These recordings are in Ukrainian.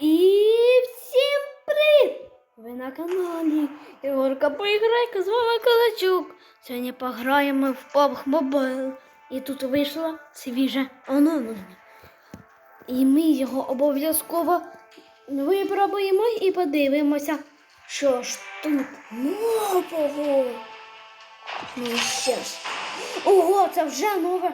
І всім привіт! Ви на каналі Ігорка Поіграйка, з вами Козачук. Сьогодні пограємо в PUBG Mobile. І тут вийшло свіже оновлення. І ми його обов'язково випробуємо і подивимося, що ж тут нового. Ну що ж. Ого, це вже нове.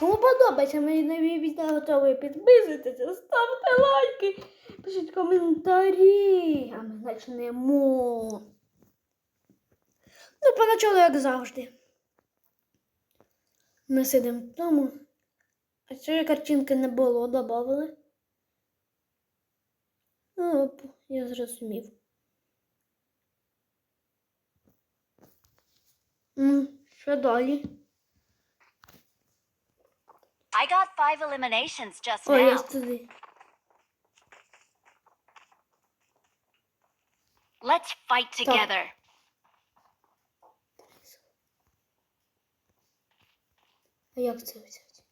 Кому подобається мої нові відео, готові підписуйтеся, ставте лайки, пишіть коментарі, а ми почнемо. Ну, поначалу, як завжди. Ми сидимо в тому. А цієї картинки не було, додали. Оп, я зрозумів. Ну, що далі? I got five eliminations just О, я now. туди. Let's fight together. А як це взяти?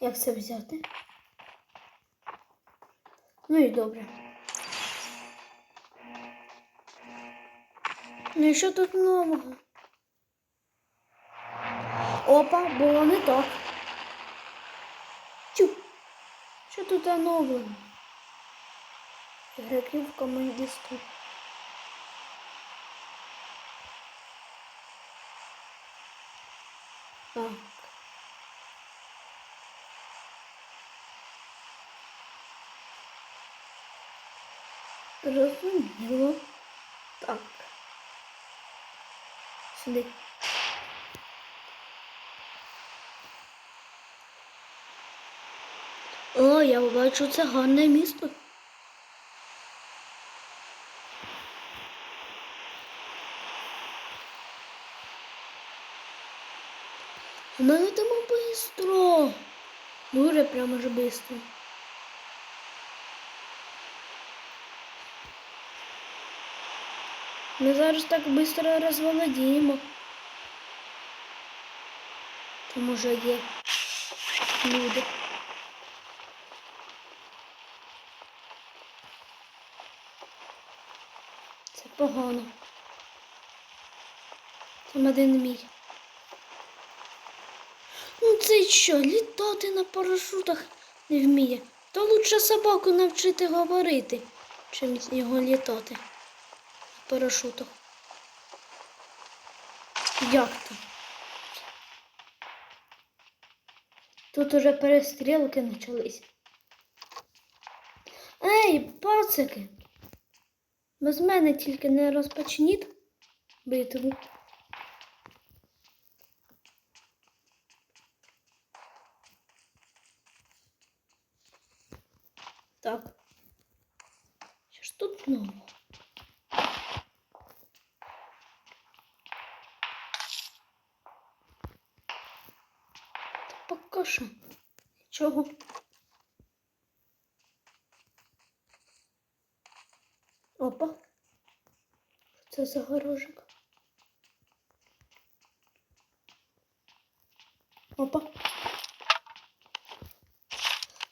Як це взяти? Ну і добре. Ну і що тут нового? Опа, було не так. Тю. Що тут оновлено? Ігроків в команді стоп. Так. Розуміло. Так. Сюди. О, я бачу це гарне місто. Ми летимо бистро. Дуже прямо ж бистро. Ми зараз так бистро розволодіємо. Тому що є люди. Це погано. Там один мій. Ну це що, літати на парашутах не вміє. То лучше собаку навчити говорити, чим його літати парашутах. Як то? Тут уже перестрілки почались. Ей, пацики! Без мене тільки не розпочніть битву. Так. Що ж тут нового? Та поки що. Нічого. Опа. Це за горожик? Опа.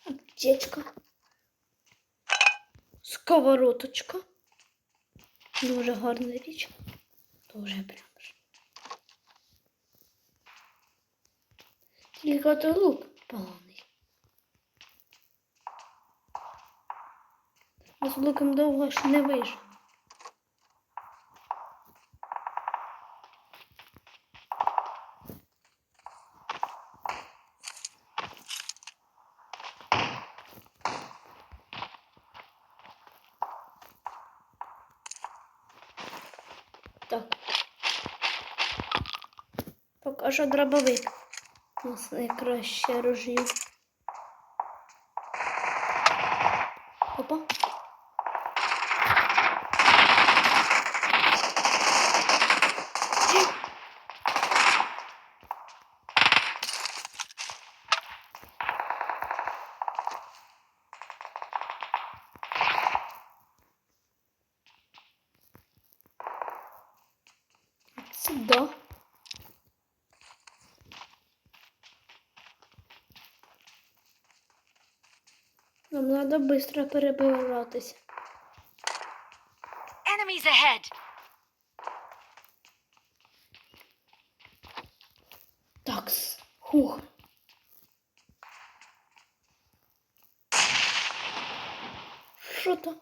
Аптечка. Сковороточка. Дуже гарна річ. Дуже прямо. ж. Тільки то лук поганий. З луком довго ж не вийшло. Так. Поки що дробовик. У нас найкраще ружье. Опа. Треба швидко перебиратися. Enemies ahead. Такс. Хух. Що то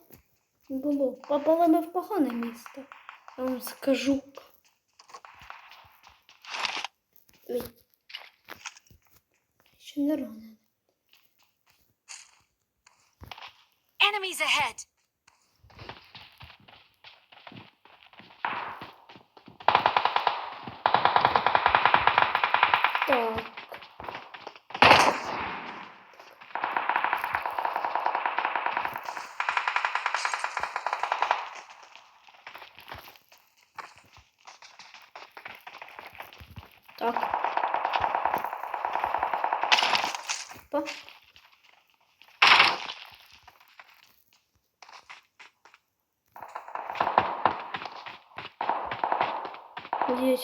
було? Попали ми в погане місто. Я вам скажу. Ще не ранений. Enemies ahead.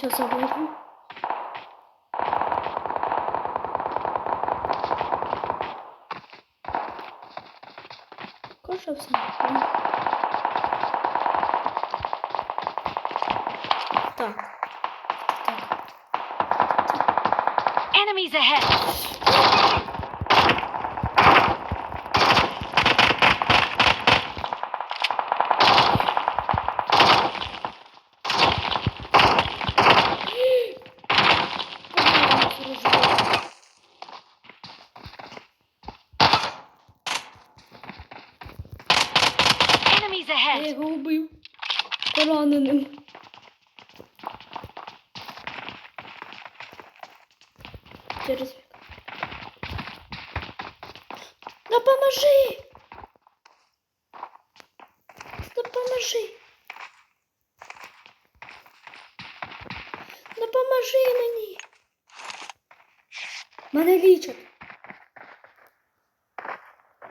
Я сейчас забуду. Кожа все. Так. Так. Enemies ahead. Enemies Я ahead. його убив. Пораненим. Через вік. Допоможи! Допоможи! Допоможи мені! Мене лічать!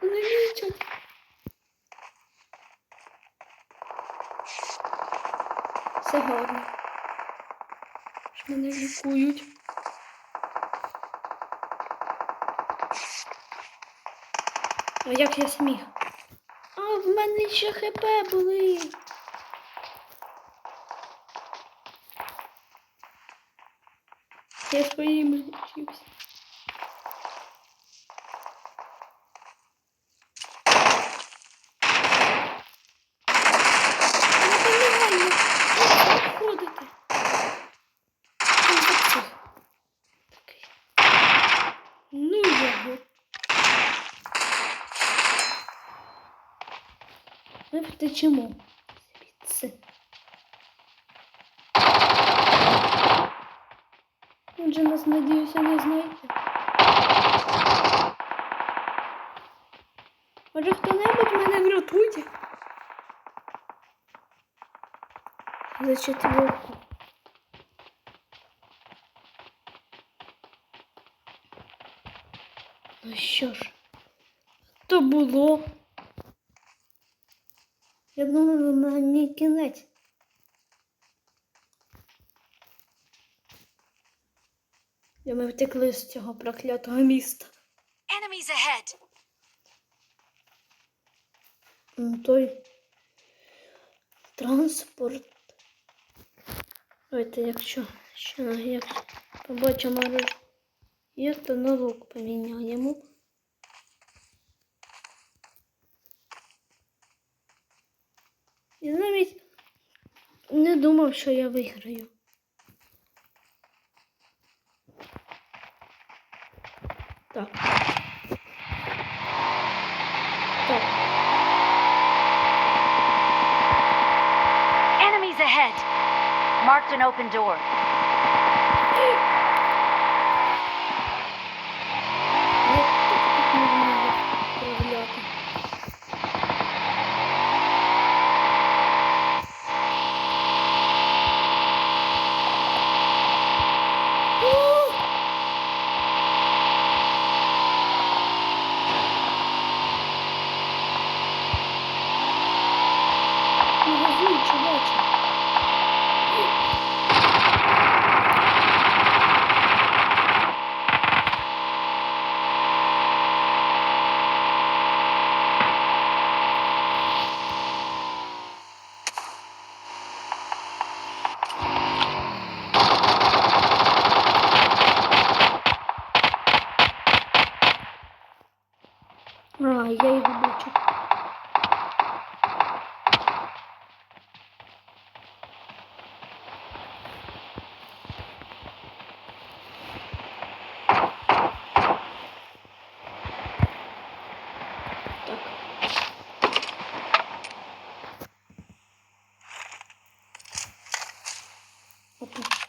Мене лічать! Все гарно. Мене лікують. А як я сміг? Мене ще хп були. Я своїми лічився. Нормально. Ходите. Ну його. Ми втечемо. Звідси. Він же нас, надіюся, не знайде. Може хто-небудь мене врятує? За четверку. Ну що ж, то було. Я думала, на мені кінець. І ми втекли з цього проклятого міста. Enemies ahead. Ну, той транспорт. Давайте, якщо ще як побачимо є, то на лук поміняємо. І навіть не думав, що я виграю. Так. Так. Enemies ahead. Marked an open door. Okay.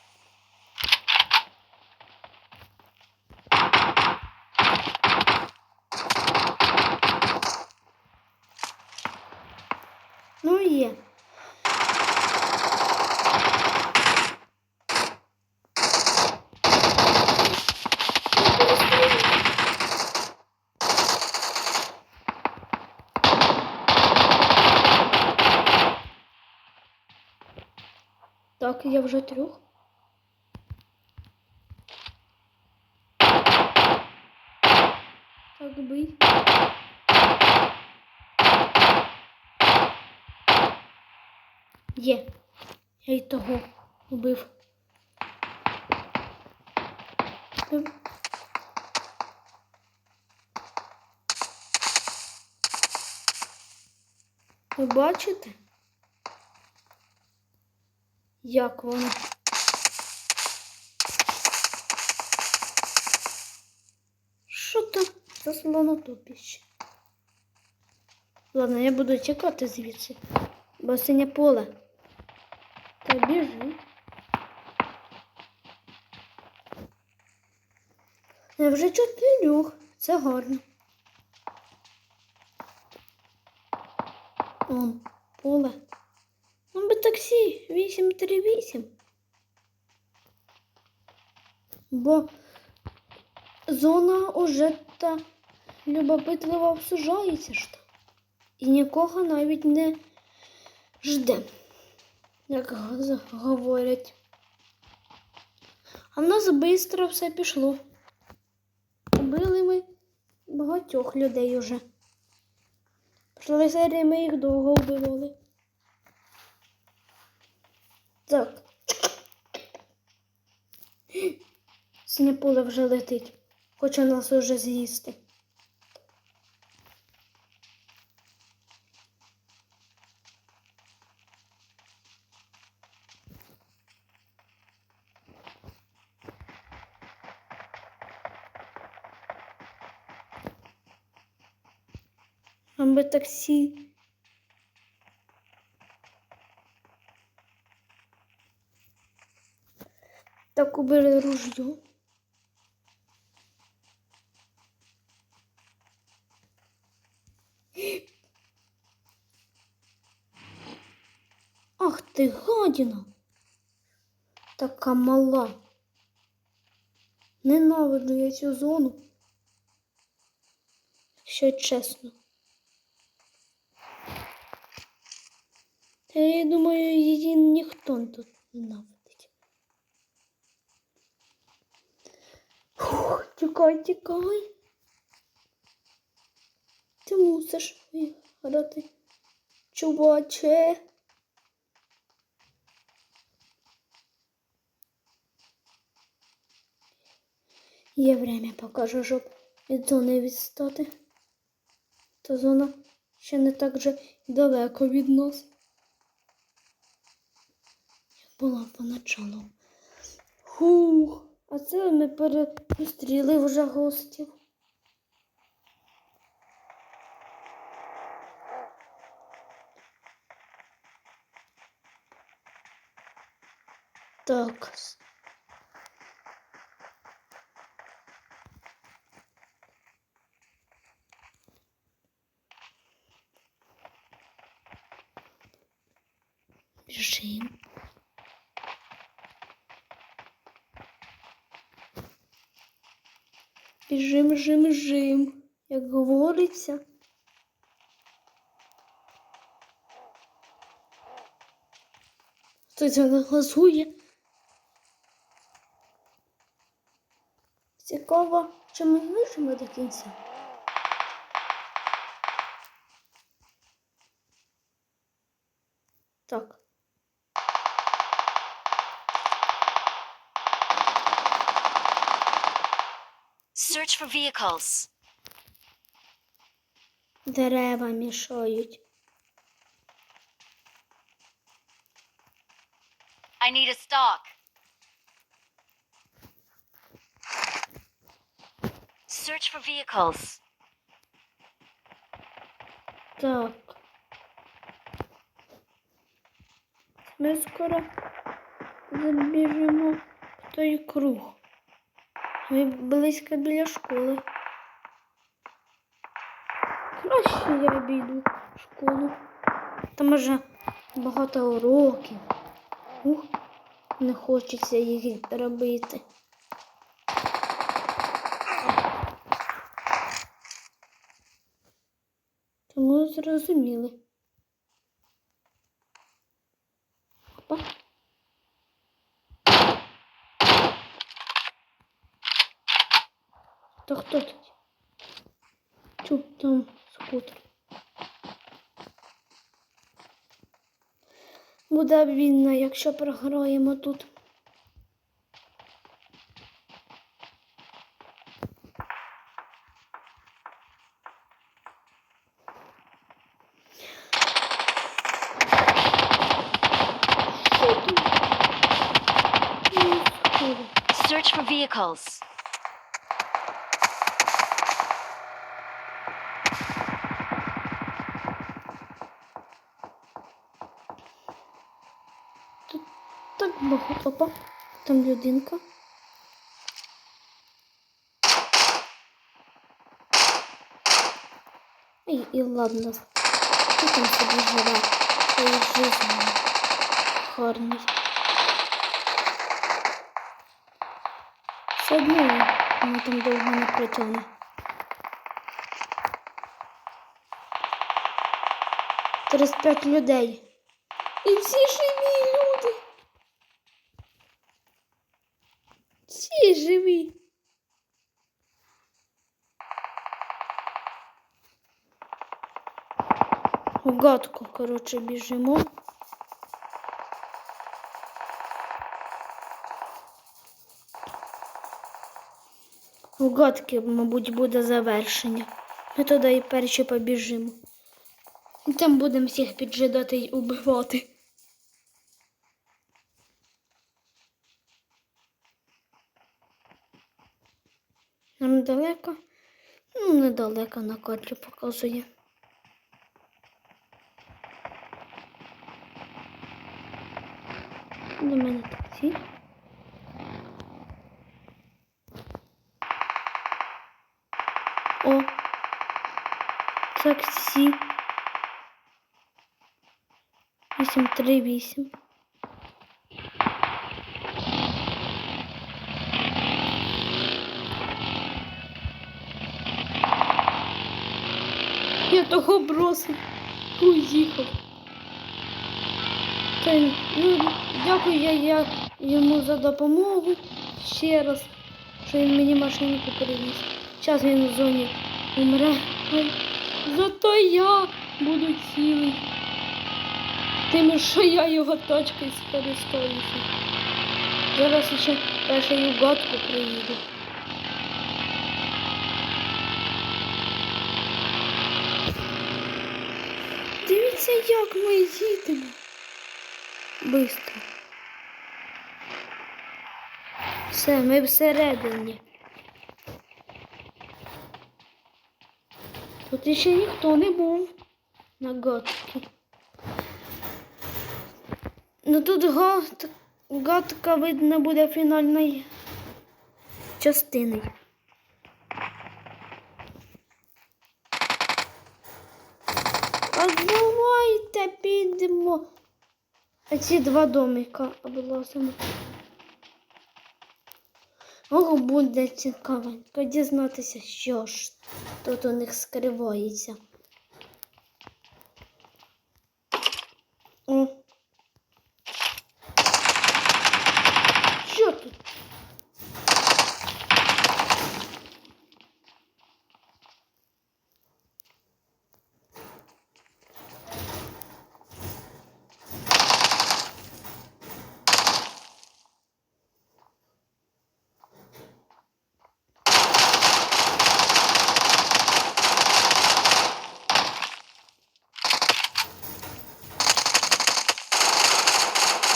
я вже трьох. Так бий. Є. Я й того вбив. Ви бачите? Як воно? Що там за слонотопіще? Ладно, я буду тікати звідси, бо синє поле. Та біжи. Я вже чотирьох. Це гарно. Он, поле. Таксі 838. Бо зона уже та любопитливо обсужається ж. І нікого навіть не жде, як говорять. А в нас швидко все пішло. Убили ми багатьох людей уже. Пройшли серії ми їх довго вбивали. Так. Синє поле вже летить. Хоче нас уже з'їсти. Нам би таксі. Так убери ружье. Ах ти гадіна. Така мала. Ненавиджу я цю зону. Що чесно. Та я думаю, її ніхто тут ненавидить. Фух, тікай, тікай. Ти мусиш виграти, чуваче. Є время покажу, щоб від зони відстати. Та зона ще не так же далеко від нас. Була поначалу. Хух, а це ми перестріли вже гостів. Так. Біжим, жим, жим, як говориться. Хтось газує. Цікаво, чи ми вижимо до кінця. Так. Search for vehicles. Дерева мішають. I need a stock. Search for vehicles. Так. Ми скоро забіжимо в той круг. Ми близько біля школи. Краще я обійду школу. Там уже багато уроків. Ух, не хочеться їх робити. Тому зрозуміли. Опа. То хто тут? Чу, там скутер. Буде вільно, якщо програємо тут. Search for vehicles. Так багато. Опа, там людинка. І, і ладно. Ти там собі живе. Твої жизнь. Гарний. Все одно вона там довго не протягне. Тридцять п'ять людей. І всі живі В гадку, коротше, біжимо. У гадки, мабуть, буде завершення. Ми туди і перші побіжимо. І там будемо всіх піджидати й убивати. Нам далеко? Ну, недалеко на карті показує. До мене таксі. О, таксі. 838. Я того бросив. Уїхав. Та, ну, дякую я, я йому за допомогу ще раз, що він мені машинку привіз. Зараз він в зоні умре. Зато я буду цілий. Тим, що я його точкою скористаюся. Зараз ще першою гадку приїду. Дивіться, як ми їдемо. Бистро. Все, ми всередині. Тут іще ніхто не був на гадки. Ну тут гад, гадка, видно, буде фінальною частиною. А давайте підемо. А ці два домика облазимо. Ого, буде цікавенько дізнатися, що ж тут у них скривається. О. Що тут?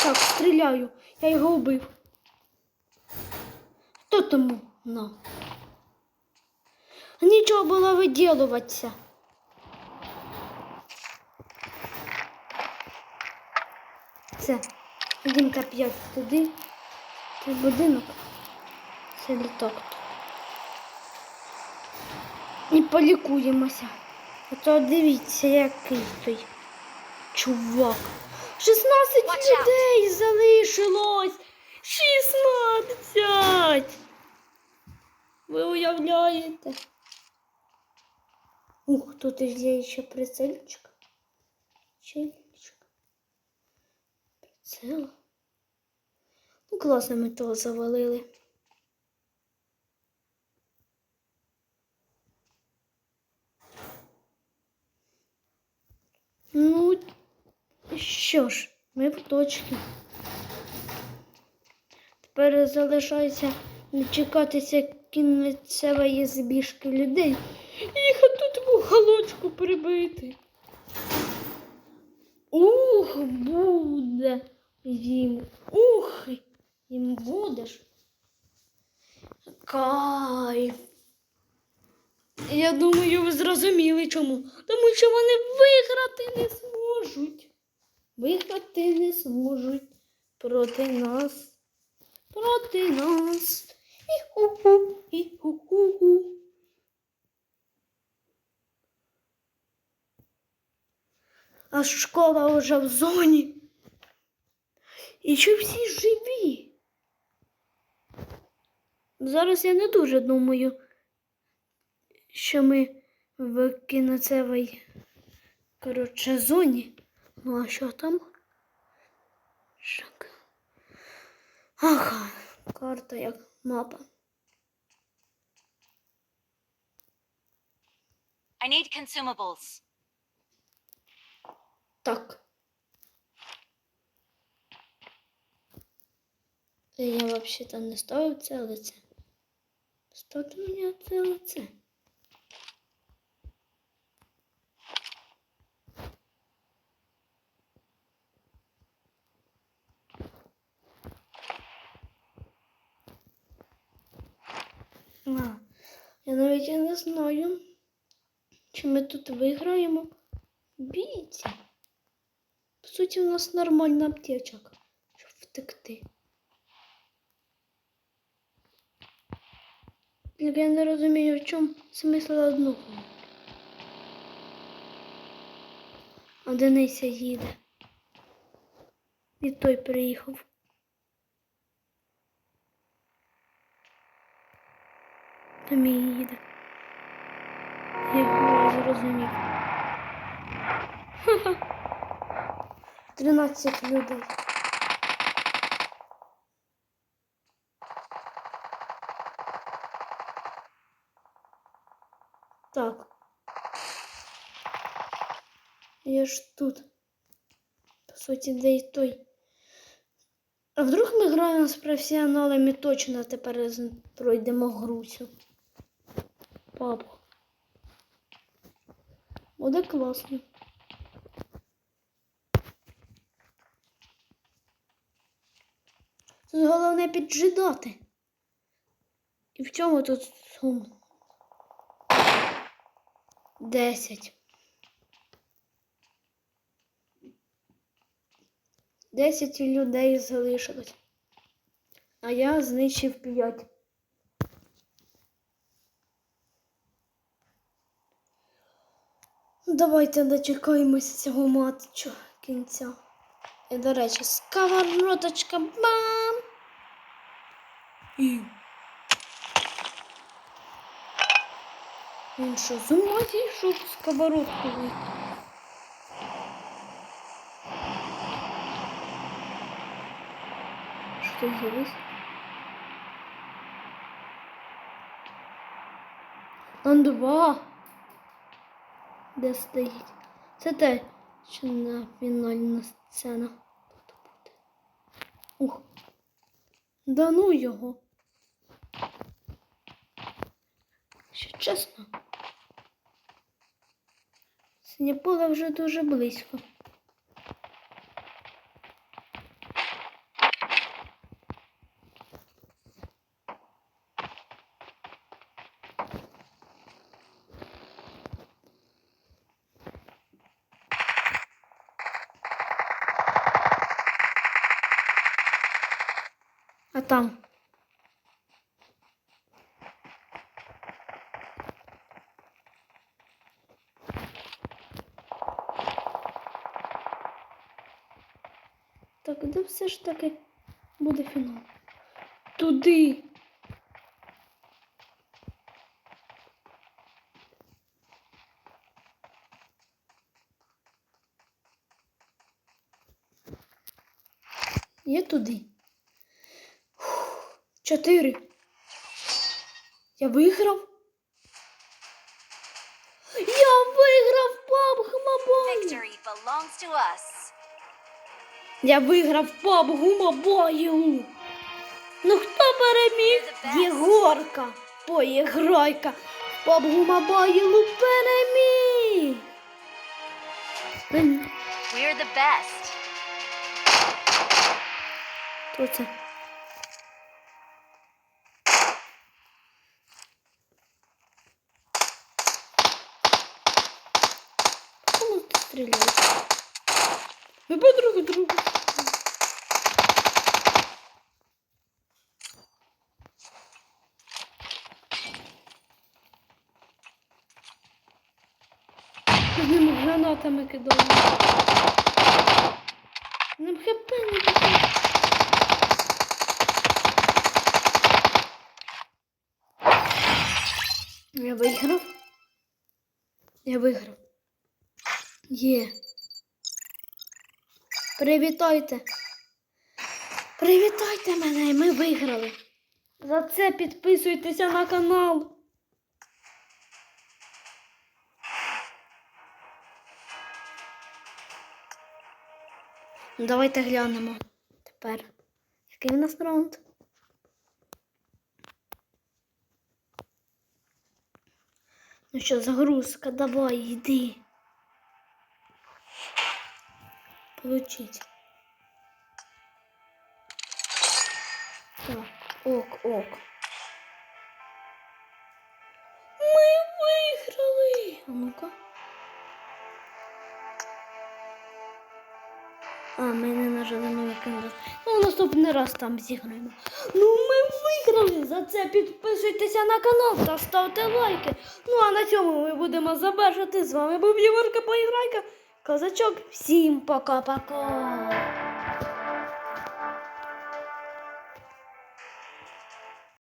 Так, стріляю. Я його вбив. Хто тому? На. Нічого було виділуватися. Це. Один п'ять туди. Той будинок. Це літак. І полікуємося. А то дивіться, який той чувак. 16 Watch out. людей залишилось. 16. Ви уявляєте? Ух, тут є ще прицельчик. Чельчик. Прицел. Ну, класно ми того завалили. Ну, що ж, ми в точці. Тепер залишається чекатися кінцевої збіжки людей. Їх тут в уголочку прибити. Ух, буде їм. Ух, їм будеш. Кайф. Я думаю, ви зрозуміли чому. Тому що вони виграти не зможуть. Виграти не зможуть проти нас. Проти нас. І-ху-ху, і-ху-ху-ху. А школа вже в зоні. І що всі живі. Зараз я не дуже думаю, що ми в кінцевій коротше зоні. Ну а що там? Шак. Ага, карта як мапа. I need consumables. Так. Я взагалі-то не ставив це лице. Ставте мені це А, я навіть не знаю, чи ми тут виграємо. Бійці. По суті, у нас нормальна аптечка, щоб втекти. Я не розумію, в чому смисл одного. А Денися їде. І той приїхав. Там і їде. Я його зрозумів. Ха-ха. 13 людей. Так. Я ж тут. По суті, де й той. А вдруг ми граємо з професіоналами точно тепер пройдемо грусю. Папа. Буде класно. Тут головне піджидати. І в чому тут сум? Десять. Десять людей залишилось. А я знищив п'ять. Давайте дочекаємося цього матчу кінця. І, до речі, сковородочка бам! І... Він що, з ума зійшов сковородку вийти? Що є? Он два. Де стоїть? Це те, що на фінальна сцена. Буде. Ух. Да ну його. Що чесно. Поле вже дуже близько. Там. Так, де все ж таки буде фінал? Туди. Є туди. Чотири. Я виграв. Я виграв PUBG Mobile. Я виграв PUBG Mobile. Ну хто переміг? Єгорка. Поіграйка. В PUBG Mobile переміг. We're the best. Хто це? Ти стріляєш? По другу. Ним гранатами кидали. Ним хп не було. Я виграв. Я виграв. Є. Привітайте. Привітайте мене, ми виграли. За це підписуйтеся на канал. Ну, Давайте глянемо тепер. Який в нас раунд? Ну що, загрузка, давай, йди. Получить. Так, ок, ок. Ми виграли. А ну-ка. А, ми не нажали новий канал. Ну, наступний раз там зіграємо. Ну, ми виграли! За це підписуйтеся на канал та ставте лайки. Ну а на цьому ми будемо завершити. З вами був Єворка Поіграйка. Козачок. Всім пока-пока.